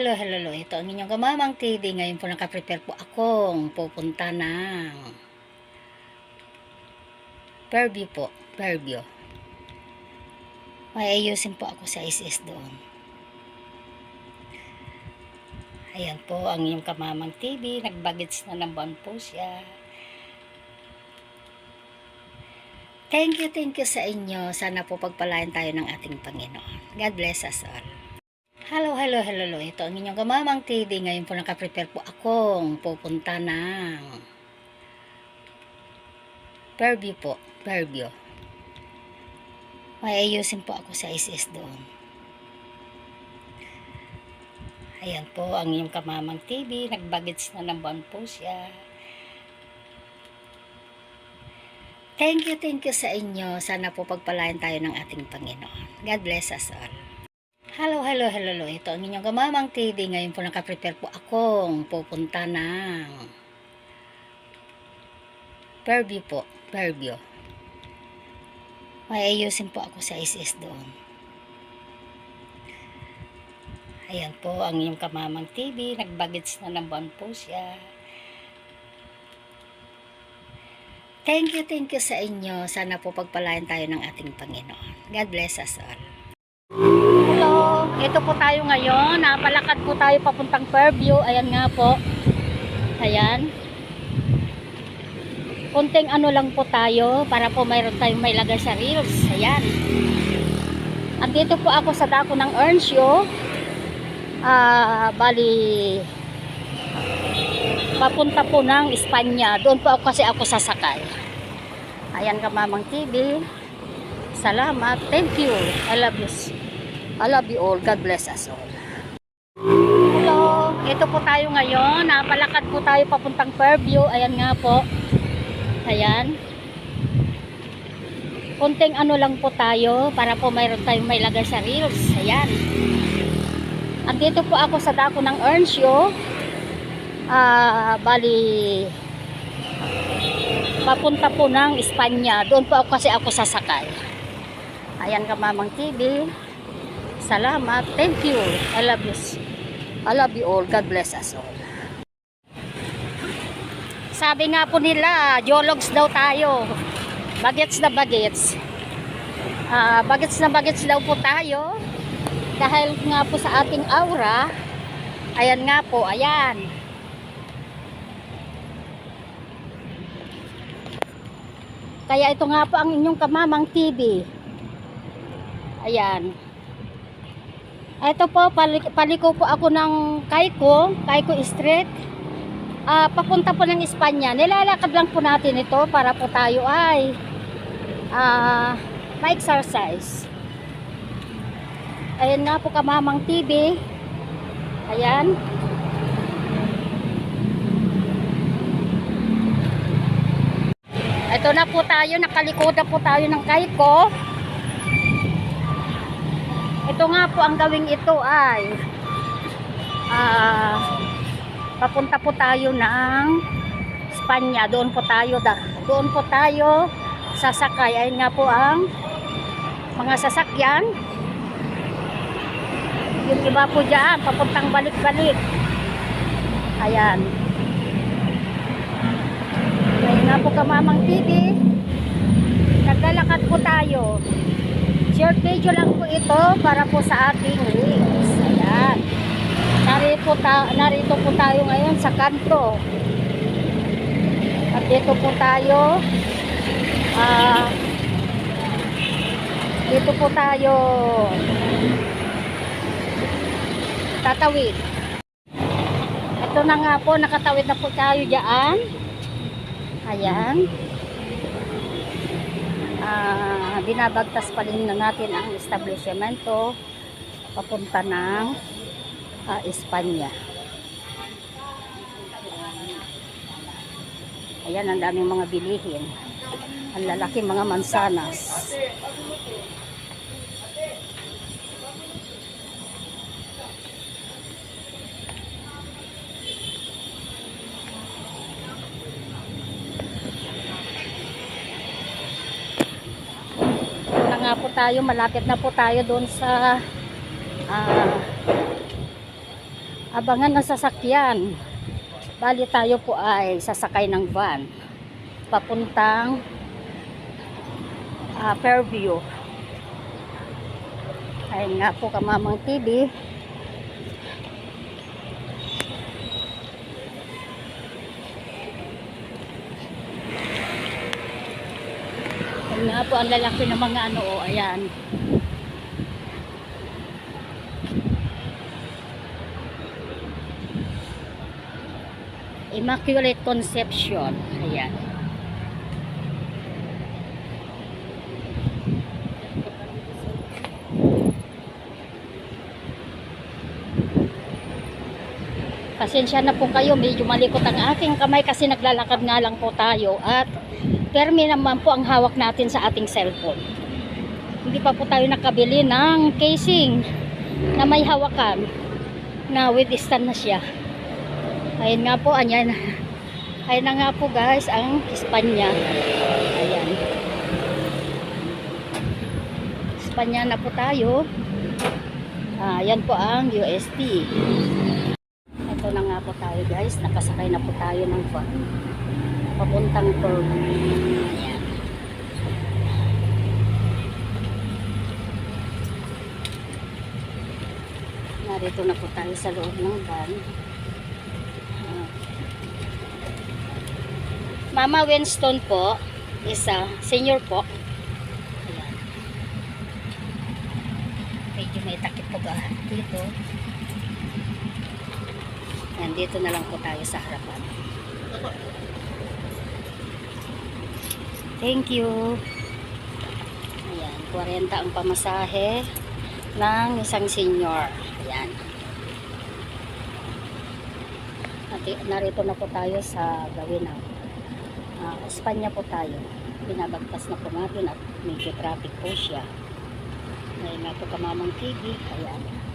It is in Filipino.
hello, hello, hello. Ito ang inyong kamamang TV. Ngayon po nakaprepare po akong pupunta ng Fairview po. Fairview. May ayusin po ako sa SS doon. Ayan po ang inyong kamamang TV. Nagbagets na ng buwan po siya. Thank you, thank you sa inyo. Sana po pagpalain tayo ng ating Panginoon. God bless us all. Hello, hello, hello. Ito ang inyong kamamang TV. Ngayon po nakaprepare po akong pupunta ng Fairview po. Fairview. May ayusin po ako sa SS doon. Ayan po ang inyong kamamang TV. Nagbagets na ng buwan po siya. Thank you, thank you sa inyo. Sana po pagpalain tayo ng ating Panginoon. God bless us all. Hello, hello, hello, hello. Ito ang inyong kamamang TV. Ngayon po nakaprepare po akong pupunta ng Fairview po. Fairview. May ayusin po ako sa SS doon. Ayan po ang inyong kamamang TV. Nagbagets na ng buwan po siya. Thank you, thank you sa inyo. Sana po pagpalain tayo ng ating Panginoon. God bless us all. Ito po tayo ngayon. Napalakad po tayo papuntang Fairview. Ayan nga po. Ayan. Kunting ano lang po tayo para po mayroon tayong may lagay sa reels. Ayan. Andito po ako sa dako ng Earnshaw. Ah, bali papunta po ng Espanya. Doon po ako kasi ako sasakay. Ayan ka Mamang TV. Salamat. Thank you. I love you. I love you all. God bless us all. Hello. Ito po tayo ngayon. Napalakad po tayo papuntang Fairview. Ayan nga po. Ayan. Kunting ano lang po tayo para po mayroon tayong may lagay sa reels. Ayan. Andito po ako sa dako ng Earnshaw. Ah, bali papunta po ng Espanya. Doon po ako kasi ako sasakay. Ayan ka Mamang TV. Salamat. Thank you. I love you. I love you all. God bless us all. Sabi nga po nila, geologs daw tayo. Bagets na bagets. Ah, bagets na bagets daw po tayo. Dahil nga po sa ating aura, ayan nga po, ayan. Kaya ito nga po ang inyong kamamang TV. Ayan. Ito po, palik, paliko po ako ng Kaiko, Kaiko Street. Ah, papunta po ng Espanya. Nilalakad lang po natin ito para po tayo ay ah, ma-exercise. Ayan nga po kamamang TV. Ayan. Ito na po tayo, nakalikod na po tayo ng Kaiko. Ito nga po ang gawing ito ay ah papunta po tayo ng Espanya. Doon po tayo da, doon po tayo sasakay. Ayun nga po ang mga sasakyan. Yung iba po dyan, papuntang balik-balik. Ayan. Ayun nga po kamamang TV. Naglalakad po tayo. Short video lang po ito para po sa ating links. Ayan. Narito, ta narito po tayo ngayon sa kanto. At dito po tayo. Ah, dito po tayo tatawid. Ito na nga po, nakatawid na po tayo dyan. Ayan. Ah, binabagtas pa rin na natin ang establishmento papunta ng ah, Espanya. Ayan, ang daming mga bilihin. Ang lalaki mga mansanas. Na po tayo, malapit na po tayo doon sa ah, abangan ng sasakyan. Bali tayo po ay sasakay ng van papuntang ah, Fairview. Ayun nga po kamamang TV. Ayun nga po ang lalaki ng mga ano, oh, ayan. Immaculate Conception. Ayan. Pasensya na po kayo, medyo malikot ang aking kamay kasi naglalakad nga lang po tayo at permi naman po ang hawak natin sa ating cellphone. Hindi pa po tayo nakabili ng casing na may hawakan na with stand na siya. Ayun nga po, anyan. Ayun na nga po guys, ang Espanya. Ayan. Espanya na po tayo. Ah, yan po ang USD. Ito na nga po tayo guys, nakasakay na po tayo ng van. Papuntang Pearl. Ayan. Narito na po tayo sa loob ng van. Ah. Mama Winston po, isa, senior po. Ayan. Medyo may takip po ba dito. Yan, dito na lang po tayo sa harapan. Thank you. Ayan, 40 ang pamasahe ng isang senior. Ayan. At narito na po tayo sa gawin ng ah, Espanya po tayo. Binabagtas na po natin at medyo traffic po siya. Ngayon nga po kamamang TV. Ayan.